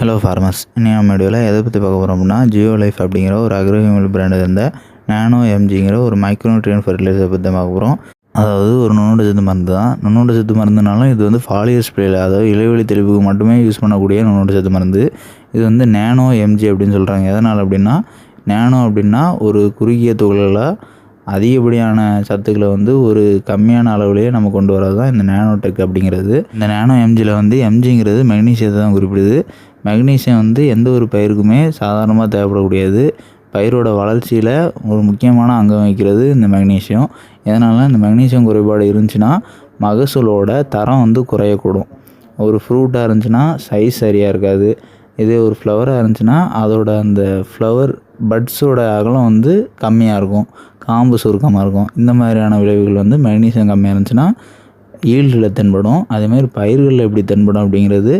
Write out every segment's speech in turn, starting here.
Hello farmers இன்னும் நம்ம வீடியோவில் எதை பற்றி பார்க்க போகிறோம் அப்படின்னா ஜியோ லைஃப் அப்படிங்கிற ஒரு அக்ரோஹிமல் பிராண்டு இருந்த நானோ எம்ஜிங்கிற ஒரு மைக்ரோநியூட்ரியன் ஃபெர்டிலைசர் பற்றி பார்க்க போகிறோம் அதாவது ஒரு நுண்ணோட சத்து மருந்து தான். நுண்ணோட சத்து மருந்துனாலும் இது வந்து ஃபாலியர் ஸ்ப்ரேல அதாவது இலைவெளி தெளிவுக்கு மட்டுமே யூஸ் பண்ணக்கூடிய நுண்ணோட சத்து மருந்து. இது வந்து நேனோ எம்ஜி அப்படின்னு சொல்கிறாங்க எதனால் அப்படின்னா நேனோ அப்படின்னா ஒரு குறுகிய துகளில் அதிகப்படியான சத்துக்களை வந்து ஒரு கம்மியான அளவுலேயே நம்ம கொண்டு வரது தான் இந்த நேனோ டெக் அப்படிங்கிறது. இந்த நேனோ எம்ஜியில் வந்து எம்ஜிங்கிறது மெக்னீசியத்தை தான் குறிப்பிடுது. மெக்னீசியம் வந்து எந்த ஒரு பயிருக்குமே சாதாரணமாக தேவைப்படக்கூடியது. பயிரோட வளர்ச்சியில் ஒரு முக்கியமான அங்கம் வகிக்கிறது இந்த மெக்னீசியம் எதனால? இந்த மெக்னீசியம் குறைபாடு இருந்துச்சுன்னா மகசூலோட தரம் வந்து குறையக்கூடும். ஒரு ஃப்ரூட்டாக இருந்துச்சுன்னா சைஸ் சரியாக இருக்காது. இதே ஒரு ஃப்ளவராக இருந்துச்சுன்னா அதோட அந்த ஃப்ளவர் பட்ஸோட அகலம் வந்து கம்மியாக இருக்கும். காம்பு சுருக்கமாக இருக்கும். இந்த மாதிரியான விளைவுகள் வந்து மெக்னீசியம் கம்மியாக இருந்துச்சுன்னா ஈல்டில் தென்படும். அதேமாதிரி பயிர்களில் எப்படி தென்படும் அப்படிங்கிறது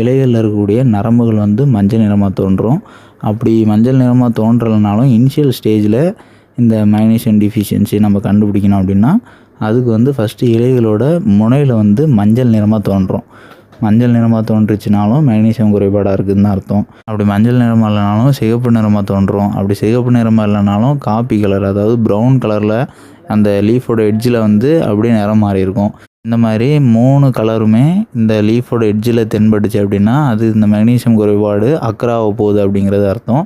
இலைகளில் இருக்கக்கூடிய நரம்புகள் வந்து மஞ்சள் நிறமாக தோன்றும். அப்படி மஞ்சள் நிறமாக தோன்றலைனாலும் இனிஷியல் ஸ்டேஜில் இந்த மைனேஷன் டிஃபிஷியன்சி நம்ம கண்டுபிடிக்கணும் அப்படின்னா அதுக்கு வந்து ஃபஸ்ட்டு இலைகளோட முனையில் வந்து மஞ்சள் நிறமாக தோன்றும். மஞ்சள் நிறமாக தோன்றுச்சுனாலும் மெக்னீசியம் குறைபாடாக இருக்குதுன்னு தான் அர்த்தம். அப்படி மஞ்சள் நிறமாக இல்லைனாலும் சிகப்பு நிறமாக தோன்றும். அப்படி சிகப்பு நிறமாக இல்லைனாலும் காப்பி கலர் அதாவது ப்ரௌன் கலரில் அந்த லீஃபோட எட்ஜில் வந்து அப்படியே நிறம் மாறி இருக்கும் இந்த மாதிரி மூணு கலருமே இந்த லீஃபோட எட்ஜில் தென்பட்டுச்சு அப்படின்னா அது இந்த மெக்னீசியம் குறைபாடு அக்கறாக போகுது அப்படிங்கிறது அர்த்தம்.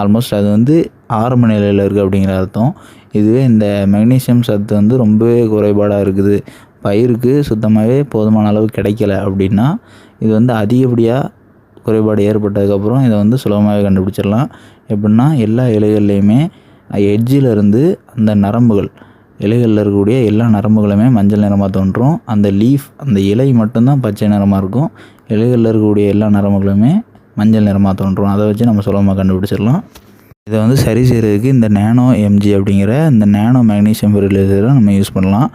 ஆல்மோஸ்ட் அது வந்து ஆரம்ப நிலையில் இருக்குது அப்படிங்கிற அர்த்தம். இதுவே இந்த மெக்னீசியம் சத்து வந்து ரொம்பவே குறைபாடாக இருக்குது. பயிருக்கு சுத்தமாகவே போதுமான அளவு கிடைக்கல அப்படின்னா இது வந்து அதிகப்படியாக குறைபாடு ஏற்பட்டதுக்கப்புறம் இதை வந்து சுலபமாகவே கண்டுபிடிச்சிடலாம். எப்படின்னா எல்லா இலைகள்லேயுமே எட்ஜிலிருந்து அந்த நரம்புகள் இலைகளில் இருக்கக்கூடிய எல்லா நரம்புகளுமே மஞ்சள் நிறமாக தோன்றும். அந்த லீஃப் அந்த இலை மட்டும்தான் பச்சை நிறமாக இருக்கும். இலைகளில் இருக்கக்கூடிய எல்லா நரம்புகளுமே மஞ்சள் நிறமாக தோன்றும். அதை வச்சு நம்ம சுலபமாக கண்டுபிடிச்சிடலாம். இதை வந்து சரி செய்கிறதுக்கு இந்த நேனோ எம்ஜி அப்படிங்கிற இந்த நேனோ மேக்னீசியம் ஃபெர்டிலைசரை நம்ம யூஸ் பண்ணலாம்.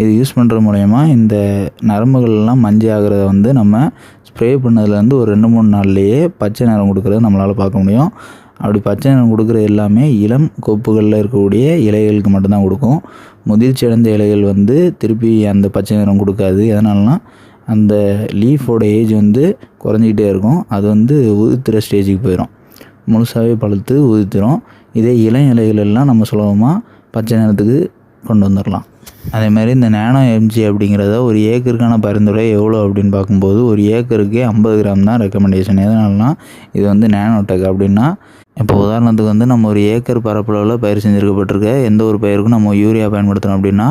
இது யூஸ் பண்ணுற மூலயமா இந்த நரம்புகள்லாம் மஞ்சள் ஆகிறத வந்து நம்ம ஸ்ப்ரே பண்ணதுலேருந்து ஒரு ரெண்டு மூணு நாள்லேயே பச்சை நிறம் கொடுக்குறத நம்மளால் பார்க்க முடியும். அப்படி பச்சை நிறம் கொடுக்குற எல்லாமே இளம் கொப்புகளில் இருக்கக்கூடிய இலைகளுக்கு மட்டும்தான் கொடுக்கும். முதிர்ச்சி அடைந்த இலைகள் வந்து திருப்பி அந்த பச்சை நிறம் கொடுக்காது. எதனாலனா அந்த லீஃபோட ஏஜ் வந்து குறைஞ்சிக்கிட்டே இருக்கும். அது வந்து உதிர்த்துற ஸ்டேஜுக்கு போயிடும் முழுசாகவே பழுத்து உதிர்த்திரும். இதே இளம் இலைகள் எல்லாம் நம்ம சுலபமாக பச்சை நிறத்துக்கு கொண்டு வந்துடலாம் அதே மாதிரி இந்த நேனோ எம்ஜி அப்படிங்கிறத ஒரு ஏக்கருக்கான பரிந்துரை எவ்வளோ அப்படின்னு பார்க்கும்போது ஒரு ஏக்கருக்கு ஐம்பது கிராம் தான் ரெக்கமெண்டேஷன் எதனாலனா இது வந்து நேனோடெக் அப்படின்னா இப்போ உதாரணத்துக்கு வந்து நம்ம ஒரு ஏக்கர் பரப்பளவில் பயிர் செஞ்சுருக்கப்பட்டிருக்க எந்த ஒரு பயிருக்கும் நம்ம யூரியா பயன்படுத்தணும் அப்படின்னா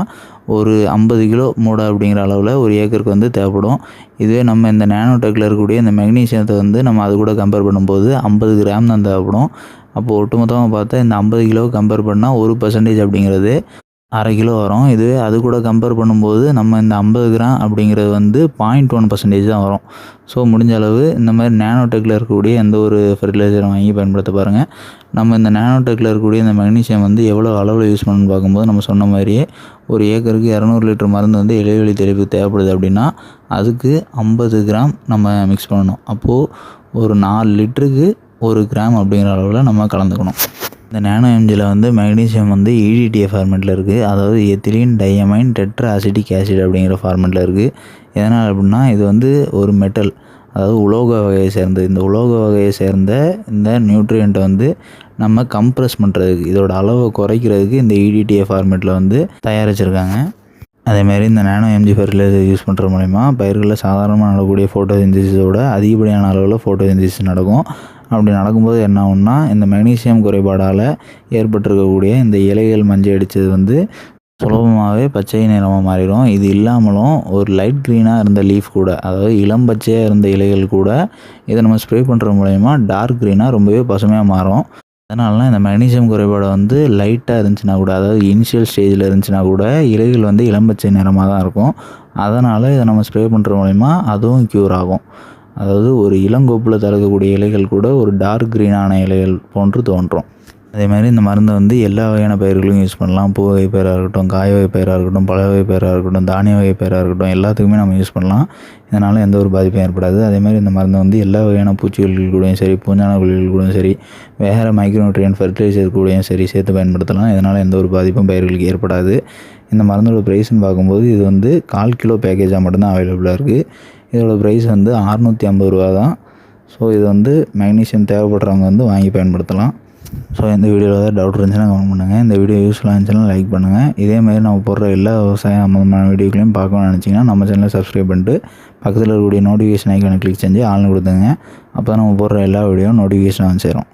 ஒரு ஐம்பது கிலோ மூடை அப்படிங்கிற அளவில் ஒரு ஏக்கருக்கு வந்து தேவைப்படும். இதுவே நம்ம இந்த நேனோடெக்கில் இருக்கக்கூடிய இந்த மெக்னீசியத்தை வந்து நம்ம அது கூட கம்பேர் பண்ணும்போது ஐம்பது கிராம் தான் தேவைப்படும். அப்போது ஒட்டுமொத்தமாக பார்த்தா இந்த ஐம்பது கிலோ கம்பேர் பண்ணால் ஒரு பர்சன்டேஜ் அப்படிங்கிறது அரை கிலோ வரும். இதுவே அது கூட கம்பேர் பண்ணும்போது நம்ம இந்த ஐம்பது கிராம் அப்படிங்கிறது வந்து பாயிண்ட் ஒன் பர்சன்டேஜ் தான் வரும். ஸோ முடிஞ்ச அளவு இந்த மாதிரி நேனோடெக்கில் இருக்கக்கூடிய எந்த ஒரு ஃபெர்டிலைசரை வாங்கி பயன்படுத்த பாருங்கள் நம்ம இந்த நேனோடெக்கில் இருக்கக்கூடிய இந்த மெக்னீஷியம் வந்து எவ்வளோ அளவில் யூஸ் பண்ணணும்னு பார்க்கும்போது நம்ம சொன்ன மாதிரியே ஒரு ஏக்கருக்கு இரநூறு லிட்டர் மருந்து வந்து இலைவெளி தெளிப்பு தேவைப்படுது அப்படின்னா அதுக்கு ஐம்பது கிராம் நம்ம மிக்ஸ் பண்ணணும். அப்போது ஒரு நாலு லிட்டருக்கு ஒரு கிராம் அப்படிங்கிற அளவில் நம்ம கலந்துக்கணும். இந்த நேனோ எம்ஜியில் வந்து மெக்னீசியம் வந்து இடிடிஏ ஃபார்மெட்டில் இருக்குது அதாவது ethylene diamine tetra acetic acid அப்படிங்கிற ஃபார்மெட்டில் இருக்குது எதனால் அப்படின்னா இது வந்து ஒரு மெட்டல் அதாவது உலோக வகையை சேர்ந்தது இந்த உலோக வகையை சேர்ந்த இந்த நியூட்ரியண்ட்டை வந்து நம்ம கம்ப்ரெஸ் பண்ணுறதுக்கு இதோட அளவை குறைக்கிறதுக்கு இந்த இடிடிஏ ஃபார்மெட்டில் வந்து தயாரிச்சிருக்காங்க. அதேமாரி இந்த நேனோ எம்ஜி ஃபெர்டிலைசர் யூஸ் பண்ணுற மூலிமா பயிர்களில் சாதாரணமாக நடக்கக்கூடிய ஃபோட்டோ சென்சிஸோட அதிகப்படியான அளவில் ஃபோட்டோ சென்சிஸ் நடக்கும். அப்படி நடக்கும்போது என்ன ஆகும்னா இந்த மெக்னீசியம் குறைபாடால் ஏற்பட்டிருக்கக்கூடிய இந்த இலைகள் மஞ்சள் அடித்தது வந்து சுலபமாகவே பச்சை நிறமாக மாறிடும். இது இல்லாமலும் ஒரு லைட் க்ரீனாக இருந்த லீஃப் கூட அதாவது இளம் பச்சையாக இருந்த இலைகள் கூட இதை நம்ம ஸ்ப்ரே பண்ணுற மூலயமா டார்க் க்ரீனாக ரொம்பவே பசுமையாக மாறும். அதனாலலாம் இந்த மெக்னீசியம் குறைபாடு வந்து லைட்டாக இருந்துச்சுன்னா கூட அதாவது இனிஷியல் ஸ்டேஜில் இருந்துச்சுன்னா கூட இலைகள் வந்து இளம்பச்சை நிறமாக தான் இருக்கும். அதனால் இதை நம்ம ஸ்ப்ரே பண்ணுற மூலிமா அதுவும் க்யூர் ஆகும். அதாவது ஒரு இளங்கோப்பில் தளர்க்கக்கூடிய இலைகள் கூட ஒரு டார்க் க்ரீனான இலைகள் போன்று தோன்றும். அதே மாதிரி இந்த மருந்தை வந்து எல்லா வகையான பயிர்களும் யூஸ் பண்ணலாம். பூ வகை பயிராக இருக்கட்டும் காய வகை பயிராக இருக்கட்டும் பழ வகை பயிராக இருக்கட்டும் தானிய வகை பயிராக இருக்கட்டும் எல்லாத்துக்குமே நம்ம யூஸ் பண்ணலாம். இதனால் எந்த ஒரு பாதிப்பும் ஏற்படாது. அதே மாதிரி இந்த மருந்தை வந்து எல்லா வகையான பூச்சிகள் கூடயும் சரி பூஞ்சான குழிகள் கூடயும் சரி வேறு மைக்ரோநியூட்ரியன் ஃபர்டிலைசர் கூடயும் சரி சேர்த்து பயன்படுத்தலாம். இதனால் எந்த ஒரு பாதிப்பும் பயிர்களுக்கு ஏற்படாது. இந்த மருந்தோட ப்ரைஸ்னு பார்க்கும்போது இது வந்து கால் கிலோ பேக்கேஜாக மட்டும்தான் அவைலபிளாக இருக்குது இதோட ப்ரைஸ் வந்து அறநூற்றி ஐம்பது ரூபா தான் ஸோ இது வந்து மெக்னீஷியம் தேவைப்படுறவங்க வந்து வாங்கி பயன்படுத்தலாம். ஸோ இந்த வீடியோவில் ஏதாவது டவுட் இருந்துச்சுன்னா கமெண்ட் பண்ணுங்கள் இந்த வீடியோ யூஸ்ஃபுல்லாக இருந்துச்சுன்னா லைக் பண்ணுங்கள் இதே மாதிரி நம்ம போடுற எல்லா விவசாயம் சம்மந்தமான வீடியோக்களையும் பார்க்கணும்னு நினச்சிங்கன்னா நம்ம சேனலை சப்ஸ்கிரைப் பண்ணிட்டு பக்கத்தில் இருக்கக்கூடிய நோட்டிஃபிகேஷன் ஐக்கானை கிளிக் செஞ்சு ஆள்னு கொடுத்துங்க அப்போ தான் நம்ம போடுற எல்லா வீடியோவும் நோட்டிஃபிகேஷன் வந்து சேரும்.